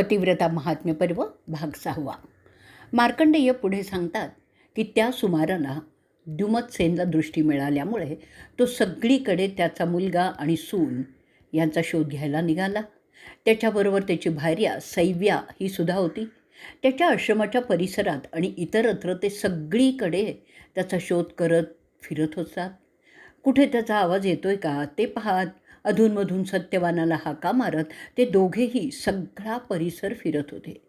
पतिव्रता महात्म्य पर्व भाग सहावा. मार्कंडेय पुढे सांगतात की त्या सुमाराला द्युमत सेनला दृष्टी मिळाल्यामुळे तो सगळीकडे त्याचा मुलगा आणि सून यांचा शोध घ्यायला निघाला. त्याच्याबरोबर त्याची भार्या सैव्या ही सुद्धा होती. त्याच्या आश्रमाच्या परिसरात आणि इतरत्र ते सगळीकडे त्याचा शोध करत फिरत होतात. कुठे त्याचा आवाज येतोय का ते पाहत अधूनमधून सत्यवानाला हाका मारत ते दोघेही सगळा परिसर फिरत होते.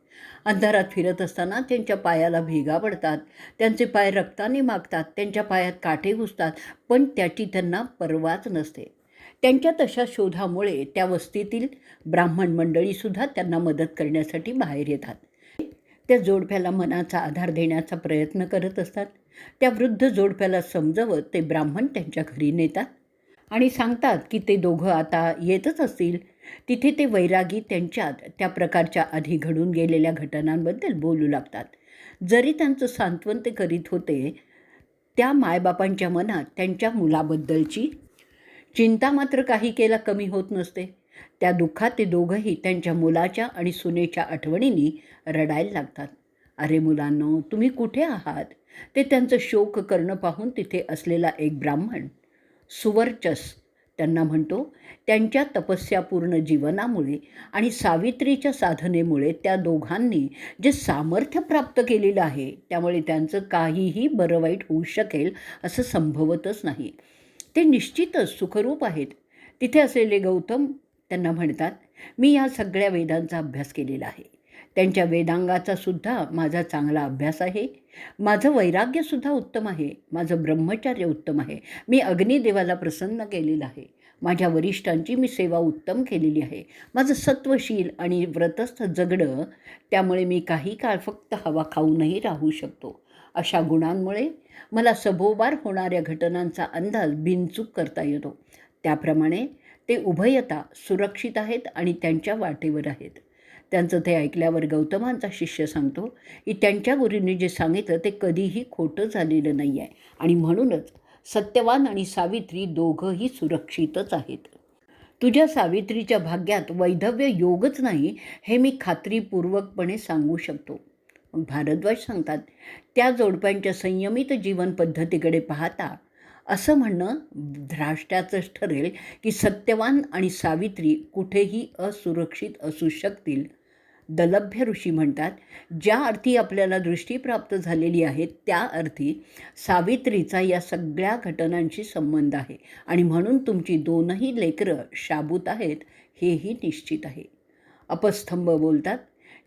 अंधारात फिरत असताना त्यांच्या पायाला भेगा पडतात. त्यांचे पाय रक्ताने मागतात. त्यांच्या पायात काठे घुसतात. पण त्याची त्यांना पर्वाच नसते. त्यांच्या तशा शोधामुळे त्या वस्तीतील ब्राह्मण मंडळीसुद्धा त्यांना मदत करण्यासाठी बाहेर येतात. त्या जोडप्याला मनाचा आधार देण्याचा प्रयत्न करत असतात. त्या वृद्ध जोडप्याला समजवत ते ब्राह्मण त्यांच्या घरी नेतात. आणि सांगतात की ते दोघं आता येतच असतील. तिथे ते वैरागी त्यांच्यात त्या प्रकारच्या आधी घडून गेलेल्या घटनांबद्दल बोलू लागतात. जरी त्यांचं सांत्वन ते करीत होते त्या मायबापांच्या मनात त्यांच्या मुलाबद्दलची चिंता मात्र काही केला कमी होत नसते. त्या दुःखात ते दोघंही त्यांच्या मुलाच्या आणि सुनेच्या आठवणींनी रडायला लागतात. अरे मुलांनो तुम्ही कुठे आहात? ते त्यांचं शोक करणं पाहून तिथे असलेला एक ब्राह्मण सुवर्चस त्यांना म्हणतो त्यांच्या तपस्यापूर्ण जीवनामुळे आणि सावित्रीच्या साधनेमुळे त्या दोघांनी जे सामर्थ्य प्राप्त केलेलं आहे त्यामुळे त्यांचं काहीही बरं वाईट होऊ शकेल असं संभवतच नाही. ते निश्चितच सुखरूप आहेत. तिथे असलेले गौतम त्यांना म्हणतात मी या सगळ्या वेदांचा अभ्यास केलेला आहे. त्यांच्या वेदांगाचा सुद्धा माझा चांगला अभ्यास आहे. माझं वैराग्यसुद्धा उत्तम आहे. माझं ब्रह्मचार्य उत्तम आहे. मी अग्निदेवाला प्रसन्न केलेलं आहे. माझ्या वरिष्ठांची मी सेवा उत्तम केलेली आहे. माझं सत्वशील आणि व्रतस्थ जगणं त्यामुळे मी काही काळ फक्त हवा खाऊनही राहू शकतो. अशा गुणांमुळे मला सभोवार होणाऱ्या घटनांचा अंदाज बिनचूक करता येतो. त्याप्रमाणे ते उभयता सुरक्षित आहेत आणि त्यांच्या वाटेवर आहेत. त्यांचं ते ऐकल्यावर गौतमांचा शिष्य सांगतो की त्यांच्या गुरूंनी जे सांगितलं ते कधीही खोटं झालेलं नाही आहे आणि म्हणूनच सत्यवान आणि सावित्री दोघंही सुरक्षितच आहेत. तुझ्या सावित्रीच्या भाग्यात वैधव्य योगच नाही हे मी खात्रीपूर्वकपणे सांगू शकतो. भारद्वाज सांगतात त्या जोडप्यांच्या संयमित जीवन पद्धतीकडे पाहता असं म्हणणं ध्राष्ट्याचंच ठरेल की सत्यवान आणि सावित्री कुठेही असुरक्षित असू शकतील. दलभ्य ऋषी म्हणतात ज्या अर्थी आपल्याला दृष्टी प्राप्त झालेली आहे त्या अर्थी सावित्रीचा या सगळ्या घटनांशी संबंध आहे. आणि म्हणून तुमची दोनही लेकरं शाबूत आहेत हेही निश्चित आहे. अपस्तंभ बोलतात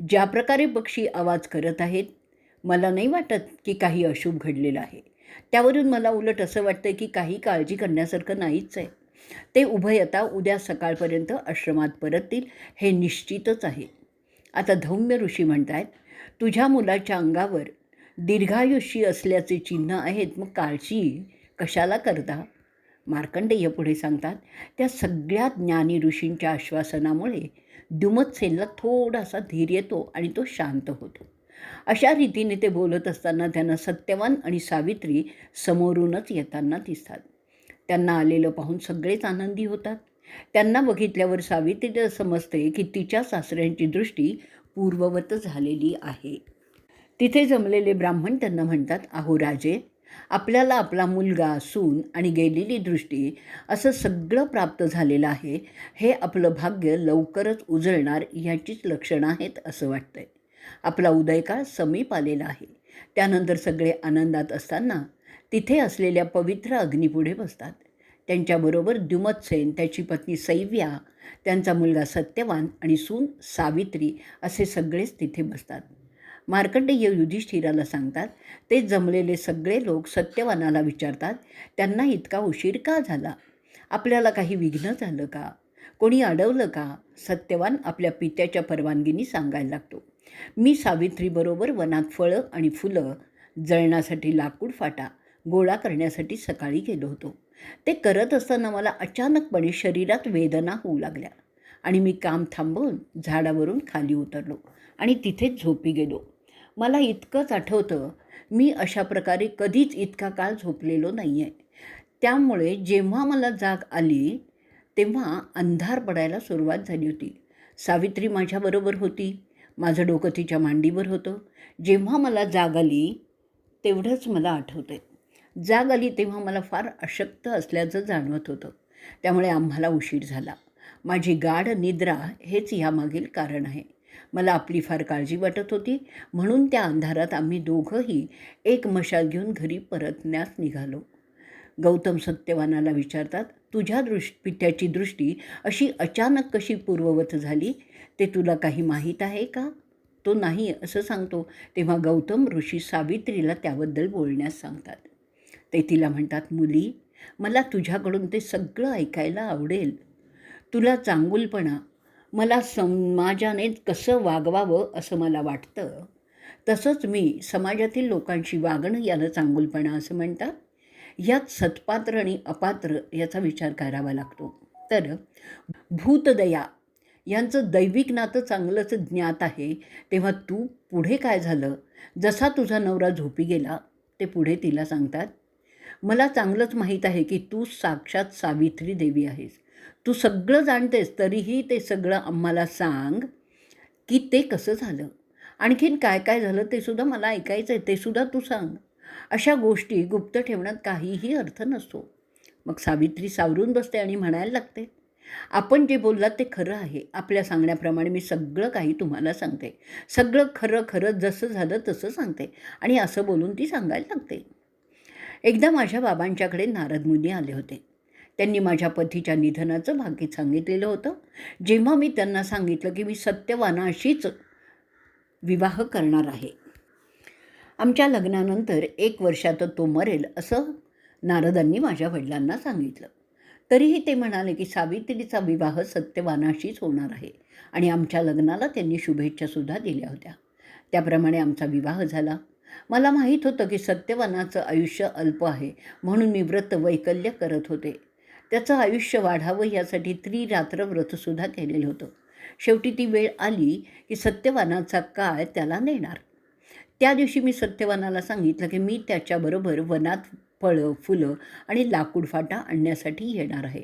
ज्या प्रकारे पक्षी आवाज करत आहेत मला नाही वाटत की काही अशुभ घडलेलं आहे. त्यावरून मला उलट असं वाटतं की काही काळजी करण्यासारखं नाहीच आहे. ते उभयता उद्या सकाळपर्यंत आश्रमात परततील हे निश्चितच आहे. आता धौम्य ऋषी म्हणत आहेत तुझ्या मुलाच्या अंगावर दीर्घायुषी असल्याचे चिन्ह आहेत मग काळजी कशाला करता? मार्कंडेय पुढे सांगतात त्या सगळ्या ज्ञानी ऋषींच्या आश्वासनामुळे दुमत्सेनला थोडासा धीर येतो आणि तो शांत होतो. अशा रीतीने ते बोलत असताना त्यांना सत्यवान आणि सावित्री समोरूनच येताना दिसतात. त्यांना आलेलं पाहून सगळेच आनंदी होतात. त्यांना बघितल्यावर सावित्रीला समजते की तिच्या सासऱ्यांची दृष्टी पूर्ववत झालेली आहे. तिथे जमलेले ब्राह्मण त्यांना म्हणतात अहो राजे आपल्याला आपला मुलगा सून आणि गेलेली दृष्टी असं सगळं प्राप्त झालेलं आहे. हे आपलं भाग्य लवकरच उजळणार याचीच लक्षणं आहेत असं वाटतंय. आपला उदयकाळ समीप आलेला आहे. त्यानंतर सगळे आनंदात असताना तिथे असलेल्या पवित्र अग्नीपुढे बसतात. त्यांच्याबरोबर द्युमत्सेन त्याची पत्नी सैव्या त्यांचा मुलगा सत्यवान आणि सून सावित्री असे सगळेच तिथे बसतात. मार्कंडेय युधिष्ठिराला सांगतात ते जमलेले सगळे लोक सत्यवानाला विचारतात त्यांना इतका उशीर का झाला? आपल्याला काही विघ्न झालं का? कोणी अडवलं का? सत्यवान आपल्या पित्याच्या परवानगीने सांगायला लागतो मी सावित्रीबरोबर वनात फळं आणि फुलं जळण्यासाठी लाकूड फाटा गोळा करण्यासाठी सकाळी गेलो होतो. ते करत असताना मला अचानकपणे शरीरात वेदना होऊ लागल्या आणि मी काम थांबवून झाडावरून खाली उतरलो आणि तिथेच झोपी गेलो. मला इतकंच आठवतं मी अशा प्रकारे कधीच इतका काळ झोपलेलो नाही आहे त्यामुळे जेव्हा मला जाग आली तेव्हा अंधार पडायला सुरुवात झाली होती. सावित्री माझ्याबरोबर होती माझं डोकं तिच्या मांडीवर होतं. जेव्हा मला जाग आली तेवढंच मला आठवते जाग आली तेव्हा मला फार अशक्त असल्याचं जाणवत होतं. त्यामुळे आम्हाला उशीर झाला. माझी गाढ निद्रा हेच यामागील कारण आहे. मला आपली फार काळजी वाटत होती. म्हणून त्या अंधारात आम्ही दोघंही एक मशाल घेऊन घरी परतण्यास निघालो. गौतम सत्यवानाला विचारतात तुझ्या दृष् पित्याची दृष्टी अशी अचानक कशी पूर्ववत झाली? ते तुला काही माहीत आहे का? तो नाही असं सांगतो. तेव्हा गौतम ऋषी सावित्रीला त्याबद्दल बोलण्यास सांगतात. ते तिला म्हणतात मुली मला तुझ्याकडून ते सगळं ऐकायला आवडेल. तुला चांगुलपणा मला समाजाने कसं वागवावं असं मला वाटतं. तसंच मी समाजातील लोकांशी वागणं याला चांगुलपणा असं म्हणतात. यात सत्पात्र आणि अपात्र याचा विचार करावा लागतो. तर भूतदया यांचं दैविक नातं चांगलंच ज्ञात आहे. तेव्हा तू पुढे काय झालं? जसा तुझा नवरा झोपी गेला ते पुढे तिला सांगतात मला चांगलंच माहीत आहे की तू साक्षात सावित्री देवी आहेस. तू सगळं जाणतेस तरीही ते सगळं आम्हाला सांग की ते कसं झालं. आणखीन काय काय झालं ते सुद्धा मला ऐकायचं आहे ते सुद्धा तू सांग. अशा गोष्टी गुप्त ठेवण्यात काहीही अर्थ नसतो. मग सावित्री सावरून बसते आणि म्हणायला लागते आपण जे बोललात ते खरं आहे. आपल्या सांगण्याप्रमाणे मी सगळं काही तुम्हाला सांगते. सगळं खरं खरं जसं झालं तसं सांगते आणि असं बोलून ती सांगायला लागते. एकदा माझ्या बाबांच्याकडे नारद मुनी आले होते. त्यांनी माझ्या पतीच्या निधनाचं भाग्य सांगितलेलं होतं. जेव्हा मी त्यांना सांगितलं की मी सत्यवानाशीच विवाह करणार आहे. आमच्या लग्नानंतर एक वर्षात तो मरेल असं नारदांनी माझ्या वडिलांना सांगितलं. तरीही ते म्हणाले की सावित्रीचा विवाह सत्यवानाशीच होणार आहे आणि आमच्या लग्नाला त्यांनी शुभेच्छासुद्धा दिल्या होत्या. त्याप्रमाणे आमचा विवाह झाला. मला माहीत होतं की सत्यवानाचं आयुष्य अल्प आहे म्हणून मी व्रत वैकल्य करत होते. त्याचं आयुष्य वाढावं यासाठी त्रिरात्र व्रतसुद्धा केलेलं होतं. शेवटी ती वेळ आली की सत्यवानाचा काळ त्याला नेणार. त्या दिवशी मी सत्यवानाला सांगितलं की मी त्याच्याबरोबर वनात फळं फुलं आणि लाकूड फाटा आणण्यासाठी येणार आहे.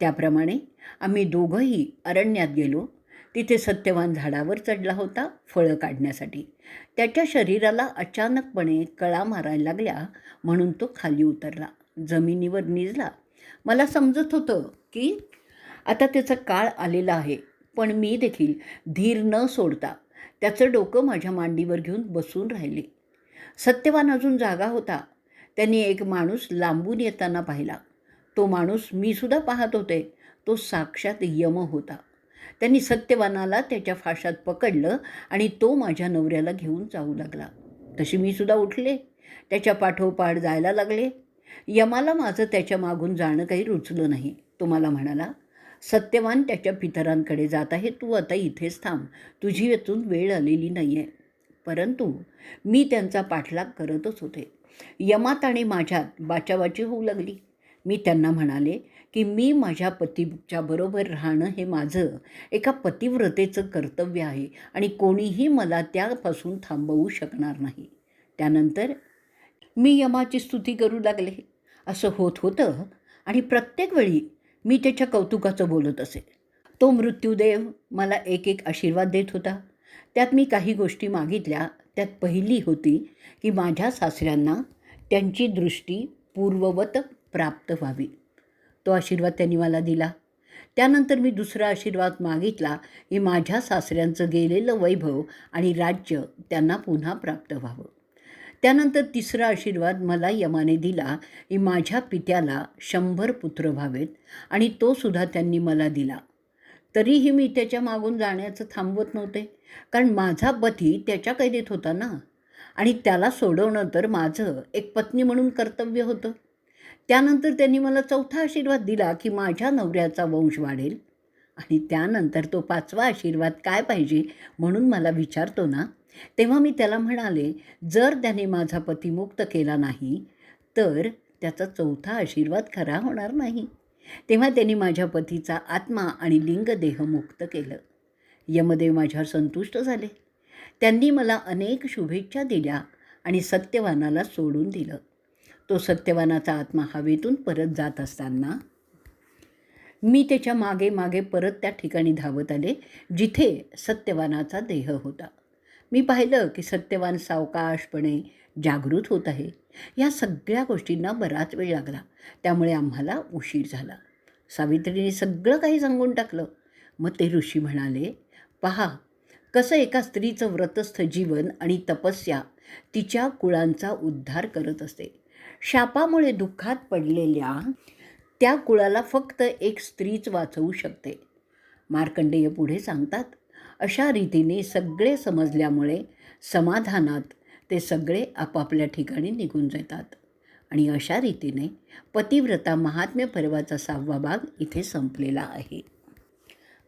त्याप्रमाणे आम्ही दोघंही अरण्यात गेलो तिथे सत्यवान झाडावर चढला होता फळं काढण्यासाठी. त्याच्या शरीराला अचानकपणे कळा मारायला लागल्या म्हणून तो खाली उतरला. जमिनीवर निजला. मला समजत होतं की आता त्याचा काळ आलेला आहे पण मी देखील धीर न सोडता त्याचं डोकं माझ्या मांडीवर घेऊन बसून राहिले. सत्यवान अजून जागा होता. त्यांनी एक माणूस लांबून येताना पाहिला. तो माणूस मी सुद्धा पाहत होते. तो साक्षात यम होता. त्यांनी सत्यवानाला त्याच्या फाशात पकडलं आणि तो माझ्या नवऱ्याला घेऊन जाऊ लागला. तशी मी सुद्धा उठले. त्याच्या पाठोपाठ जायला लागले. यमाला माझं त्याच्या मागून जाणं काही रुचलं नाही. तो मला म्हणाला सत्यवान त्याच्या पितरांकडे जात आहे. तू आता इथेच थांब. तुझी येथून वेळ आलेली नाही आहे परंतु मी त्यांचा पाठलाग करतच होते. यमात आणि माझ्यात बाचाबाची होऊ लागली. मी त्यांना म्हणाले की मी माझ्या पतीच्या बरोबर राहणं हे माझं एका पतिव्रतेचं कर्तव्य आहे आणि कोणीही मला त्यापासून थांबवू शकणार नाही. त्यानंतर मी यमाची स्तुती करू लागले. असं होत होतं आणि प्रत्येक वेळी मी त्याच्या कौतुकाचं बोलत असे. तो मृत्यूदेव मला एक एक आशीर्वाद देत होता. त्यात मी काही गोष्टी मागितल्या. त्यात पहिली होती की माझ्या सासऱ्यांना त्यांची दृष्टी पूर्ववत प्राप्त व्हावी. तो आशीर्वाद त्यांनी मला दिला. त्यानंतर मी दुसरा आशीर्वाद मागितला की माझ्या सासऱ्यांचं गेलेलं वैभव आणि राज्य त्यांना पुन्हा प्राप्त व्हावं. त्यानंतर तिसरा आशीर्वाद मला यमाने दिला की माझ्या पित्याला शंभर पुत्र व्हावेत आणि तो सुद्धा त्यांनी मला दिला. तरीही मी त्याच्या मागून जाण्याचं थांबवत नव्हते कारण माझा पती त्याच्या कैदेत होता ना. आणि त्याला सोडवणं तर माझं एक पत्नी म्हणून कर्तव्य होतं. त्यानंतर त्यांनी मला चौथा आशीर्वाद दिला की माझ्या नवऱ्याचा वंश वाढेल. आणि त्यानंतर तो पाचवा आशीर्वाद काय पाहिजे म्हणून मला विचारतो ना तेव्हा मी त्याला म्हणाले जर त्याने माझा पती मुक्त केला नाही तर त्याचा चौथा आशीर्वाद खरा होणार नाही. तेव्हा त्यांनी माझ्या पतीचा आत्मा आणि लिंगदेह मुक्त केलं. यमदेव माझ्यावर संतुष्ट झाले. त्यांनी मला अनेक शुभेच्छा दिल्या आणि सत्यवानाला सोडून दिलं. तो सत्यवानाचा आत्मा हवेतून परत जात असताना मी त्याच्यामागे मागे परत त्या ठिकाणी धावत आले जिथे सत्यवानाचा देह होता. मी पाहिलं की सत्यवान सावकाशपणे जागृत होत आहे. या सगळ्या गोष्टींना बराच वेळ लागला. त्यामुळे आम्हाला उशीर झाला. सावित्रीने सगळं काही सांगून टाकलं. मग ते ऋषी म्हणाले पहा कसं एका स्त्रीचं व्रतस्थ जीवन आणि तपस्या तिच्या कुळांचा उद्धार करत असते. शापामुळे दुःखात पडलेल्या त्या कुळाला फक्त एक स्त्रीच वाचवू शकते. मार्कंडेय पुढे सांगतात अशा रीतीने सगळे समजल्यामुळे समाधानात ते सगळे आपापल्या ठिकाणी निघून जातात आणि अशा रीतीने पतिव्रता महात्म्य पर्वाचा सहावा भाग इथे संपलेला आहे.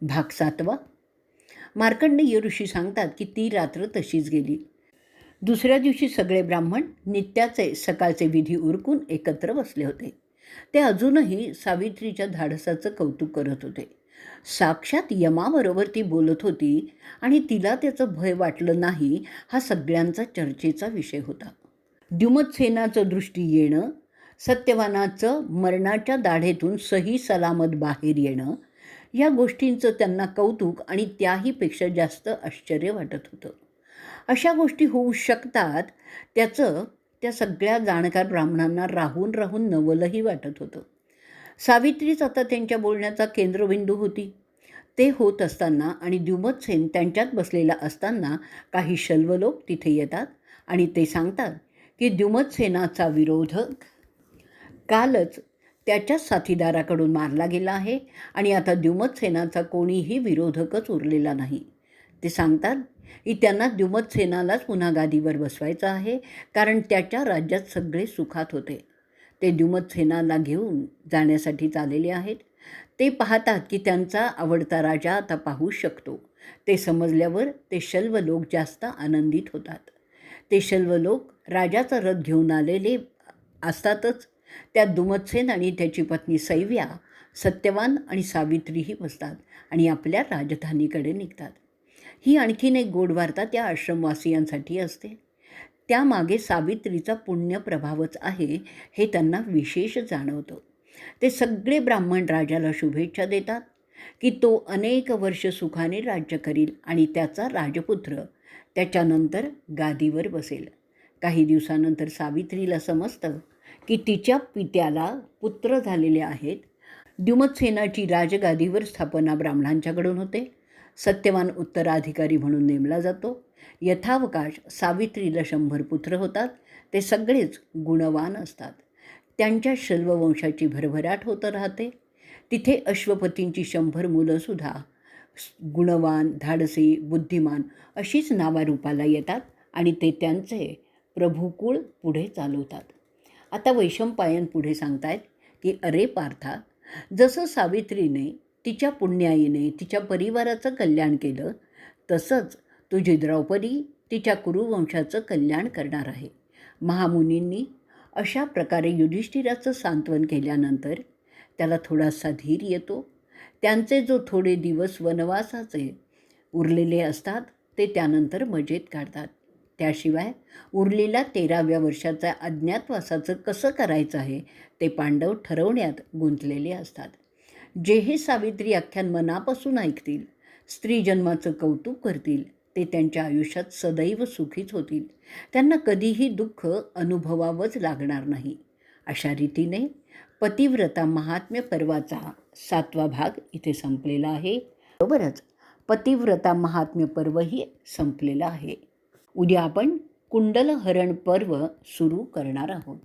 भाग सातवा. मार्कंडेय ऋषी सांगतात की ती रात्र तशीच गेली. दुसऱ्या दिवशी सगळे ब्राह्मण नित्याचे सकाळचे विधी उरकून एकत्र बसले होते. ते अजूनही सावित्रीच्या धाडसाचं कौतुक करत होते. साक्षात यमाबरोबर ती बोलत होती आणि तिला त्याचं भय वाटलं नाही हा सगळ्यांचा चर्चेचा विषय होता. द्युमत्सेनाचं दृष्टी येणं सत्यवानाचं मरणाच्या दाढेतून सही सलामत बाहेर येणं या गोष्टींचं त्यांना कौतुक आणि त्याहीपेक्षा जास्त आश्चर्य वाटत होतं. अशा गोष्टी होऊ शकतात त्याचं त्या सगळ्या जाणकार ब्राह्मणांना राहून राहून नवलही वाटत होतं. सावित्रीच आता त्यांच्या बोलण्याचा केंद्रबिंदू होती. ते होत असताना आणि द्युमतसेन त्यांच्यात बसलेला असताना काही शल्व लोक तिथे येतात आणि ते सांगतात की द्युमतसेनाचा विरोधक कालच त्याच्याच साथीदाराकडून मारला गेला आहे आणि आता द्युमतसेनाचा कोणीही विरोधकच उरलेला नाही. ते सांगतात की त्यांना द्युमतसेनालाच पुन्हा गादीवर बसवायचं आहे कारण त्याच्या राज्यात सगळे सुखात होते. ते द्युमतसेनाला घेऊन जाण्यासाठी चाललेले आहेत. ते पाहतात की त्यांचा आवडता राजा आता पाहू शकतो. ते समजल्यावर ते शल्व लोक जास्त आनंदित होतात. ते शल्व लोक राजाचा रथ घेऊन आलेले असतातच. त्यात दुमतसेन आणि त्याची पत्नी सैव्या सत्यवान आणि सावित्रीही बसतात आणि आपल्या राजधानीकडे निघतात. ही आणखीन एक गोड वार्ता त्या आश्रमवासियांसाठी असते. त्यामागे सावित्रीचा पुण्य प्रभावच आहे हे त्यांना विशेष जाणवतं. ते सगळे ब्राह्मण राजाला शुभेच्छा देतात की तो अनेक वर्ष सुखाने राज्य करील आणि त्याचा राजपुत्र त्याच्यानंतर गादीवर बसेल. काही दिवसानंतर सावित्रीला समजतं की तिच्या पित्याला पुत्र झालेले आहेत. द्युमतसेनाची राजगादीवर स्थापना ब्राह्मणांच्याकडून होते. सत्यवान उत्तराधिकारी म्हणून नेमला जातो. यथावकाश सावित्रीला शंभर पुत्र होतात. ते सगळेच गुणवान असतात. त्यांच्या शल्ववंशाची भरभराट होत राहते. तिथे अश्वपतींची शंभर मुलंसुद्धा गुणवान धाडसी बुद्धिमान अशीच नावारूपाला येतात आणि ते त्यांचे प्रभुकुळ पुढे चालवतात. आता वैशंपायन पुढे सांगतायत की अरे पार्था जसं सावित्रीने तिच्या पुण्याईने तिच्या परिवाराचं कल्याण केलं तसंच तुझी द्रौपदी तिच्या कुरुवंशाचं कल्याण करणार आहे. महामुनींनी अशा प्रकारे युधिष्ठिराचं सांत्वन केल्यानंतर त्याला थोडासा धीर येतो. त्यांचे जो थोडे दिवस वनवासाचे उरलेले असतात ते त्यानंतर मजेत काढतात. त्याशिवाय उरलेला तेराव्या वर्षाचा अज्ञातवासाचं कसं करायचं आहे ते पांडव ठरवण्यात गुंतलेले असतात. जे हे सावित्री आख्यान मनापासून ऐकतील स्त्री जन्माचं कौतुक करतील ते त्यांच्या आयुष्यात सदैव सुखीच होतील. त्यांना कधीही दुःख अनुभवावंच लागणार नाही. अशा रीतीने पतिव्रता महात्म्य पर्वाचा सातवा भाग इथे संपलेला आहे. बरोबरच पतिव्रता महात्म्य पर्वही संपलेलं आहे. उद्या आपण कुंडलहरण पर्व सुरू करणार आहोत.